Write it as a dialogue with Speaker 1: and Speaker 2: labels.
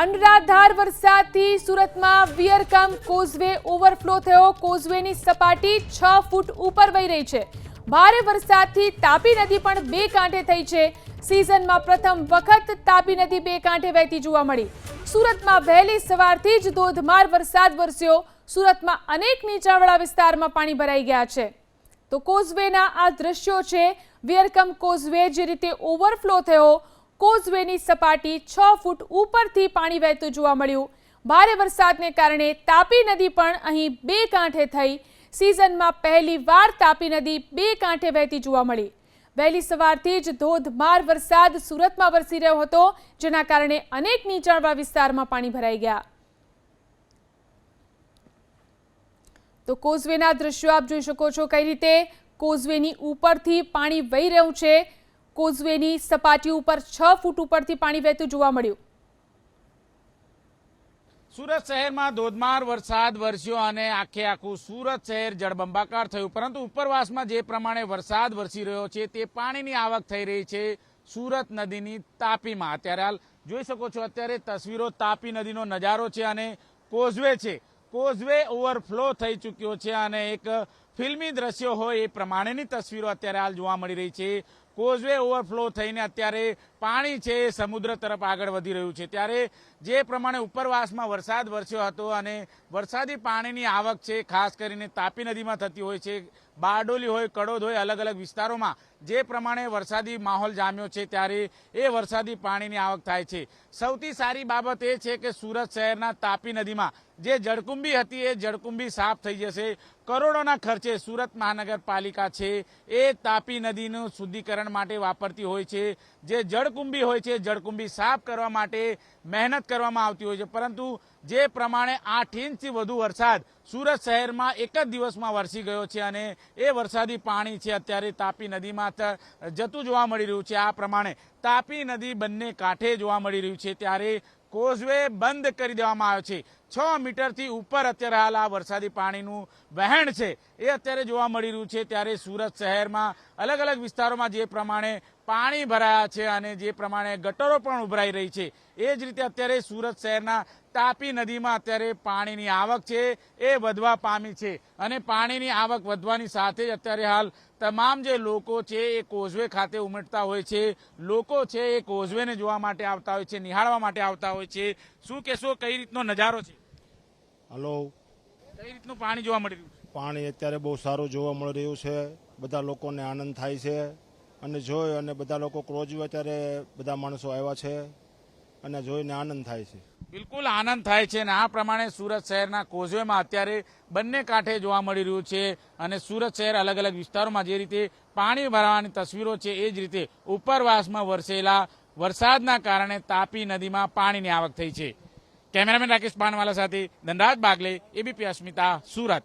Speaker 1: અનરાધાર વરસાદથી સુરતમાં વિયરકમ causeway overflow થયો. કોઝવેની સપાટી છ ફૂટ ઉપર વહી રહી છે. ભારે વરસાદથી તાપી નદી પણ બે કાંઠે થઈ છે. સિઝનમાં પ્રથમ વખત તાપી નદી બે કાંઠે વહેતી જોવા મળી. સુરતમાં વહેલી સવારથી જ ધોધમાર વરસાદ વરસ્યો. સુરતમાં અનેક નીચાણવાળા વિસ્તારમાં પાણી ભરાઈ ગયા છે. તો કોઝવેના આ દ્રશ્યો છે. વિયરકમ કોઝવે જે રીતે ઓવરફ્લો થયો કોઝવેની સપાટી છ ફૂટ ઉપરથી પાણી વહેતું જોવા મળ્યું. ભારે વરસાદને કારણે તાપી નદી પણ અહીં બે કાંઠે થઈ. સિઝનમાં પહેલી વાર તાપી નદી બે કાંઠે વહેતી જોવા મળી. વહેલી સવારથી જ ધોધમાર વરસાદ સુરતમાં વરસી રહ્યો હતો, જેના કારણે અનેક નીચાણવાળા વિસ્તારમાં પાણી ભરાઈ ગયા. તો કોઝવેના દ્રશ્યો આપ જોઈ શકો છો કઈ રીતે કોઝવેની ઉપરથી પાણી વહી રહ્યું છે. કોઝવેની સપાટી ઉપર છ ફૂટ ઉપરથી પાણી વહેતું જોવા મળ્યું.
Speaker 2: સુરત શહેરમાં ધોધમાર વરસાદ વરસ્યો અને આખે આખું સુરત શહેર જળબંબાકાર થયું. પરંતુ ઉપરવાસમાં જે પ્રમાણે વરસાદ વરસી રહ્યો છે, તે પાણીની આવક થઈ રહી છે સુરત નદીની તાપીમાં. અત્યારે હાલ જોઈ શકો છો, અત્યારે તસવીરો તાપી નદીનો નજારો છે અને કોઝવે છે. કોઝવે ઓવરફ્લો થઈ ચૂક્યો છે અને એક ફિલ્મી દ્રશ્યો હોય એ પ્રમાણેની તસવીરો અત્યારે હાલ જોવા મળી રહી છે. કોઝવે ઓવરફ્લો થઈને અત્યારે પાણી છે એ સમુદ્ર તરફ આગળ વધી રહ્યું છે. ત્યારે જે પ્રમાણે ઉપરવાસમાં વરસાદ વરસ્યો હતો અને વરસાદી પાણીની આવક છે, ખાસ કરીને તાપી નદીમાં થતી હોય છે, બારડોલી હોય, કડોદ હોય, અલગ અલગ વિસ્તારોમાં જે પ્રમાણે વરસાદી માહોલ જામ્યો છે, ત્યારે એ વરસાદી પાણીની આવક થાય છે. સૌથી સારી બાબત એ છે કે સુરત શહેરના તાપી નદીમાં જે જળકુંભી હતી, એ જળકુંભી સાફ થઈ જશે. કરોડોના ખર્ચે સુરત મહાનગરપાલિકા છે. એ તાપી નદીનું શુદ્ધિકરણ માટે વાપરતી હોય છે. જે જળકુંભી હોય છે, જળકુંભી સાફ કરવા માટે મહેનત કરવામાં આવતી હોય છે. પરંતુ જે પ્રમાણે આઠ ઇંચથી વધુ વરસાદ સુરત શહેરમાં એક જ દિવસમાં વરસી ગયો છે અને એ વરસાદી પાણી છે અત્યારે તાપી નદીમાં જતું જોવા મળી રહ્યું છે. આ પ્રમાણે તાપી નદી બંને કાંઠે જોવા મળી રહ્યું છે. ત્યારે કોઝવે બંધ કરી દેવામાં આવ્યો છે. છ મીટરથી ઉપર અત્યારે હાલ આ વરસાદી પાણીનું વહેણ છે. એ અત્યારે જોવા મળી રહ્યું છે ત્યારે સુરત શહેરમાં અલગ અલગ વિસ્તારોમાં જે પ્રમાણે પાણી ભરાયા છે અને જે પ્રમાણે ગટરો પણ ઉભરાઈ રહી છે. એ જ રીતે અત્યારે સુરત શહેરના તાપી નદીમાં અત્યારે પાણીની આવક છે એ વધવા પામી છે. અને પાણીની આવક વધવાની સાથે જ અત્યારે હાલ તમામ જે લોકો છે એ કોઝવે ખાતે ઉમટતા હોય છે. લોકો છે એ કોઝવેને જોવા માટે આવતા હોય છે નિહાળવા માટે આવતા હોય છે. શું કહેશો કઈ રીતનો નજારો છે?
Speaker 3: હલો.
Speaker 2: કઈ રીતનું પાણી જોવા મળી રહ્યું છે?
Speaker 3: પાણી અત્યારે બહુ સારું જોવા મળી રહ્યું છે. બધા લોકોને આનંદ થાય છે. અને જોઈ અને બધા લોકો ક્રોજવે અત્યારે બધા માણસો આવ્યા છે અને જોઈને આનંદ થાય છે.
Speaker 2: બિલકુલ આનંદ થાય છે અને આ પ્રમાણે સુરત શહેરના કોઝવેમાં અત્યારે બંને કાંઠે જોવા મળી રહ્યું છે અને સુરત શહેર અલગ અલગ વિસ્તારોમાં જે રીતે પાણી ભરાવાની તસવીરો છે, એ જ રીતે ઉપરવાસમાં વરસેલા વરસાદના કારણે તાપી નદીમાં પાણીની આવક થઈ છે. કેમેરામેન રાકેશ પાનવાલા સાથે ધનરાજ બાગલે, એબીપી અસ્મિતા, સુરત.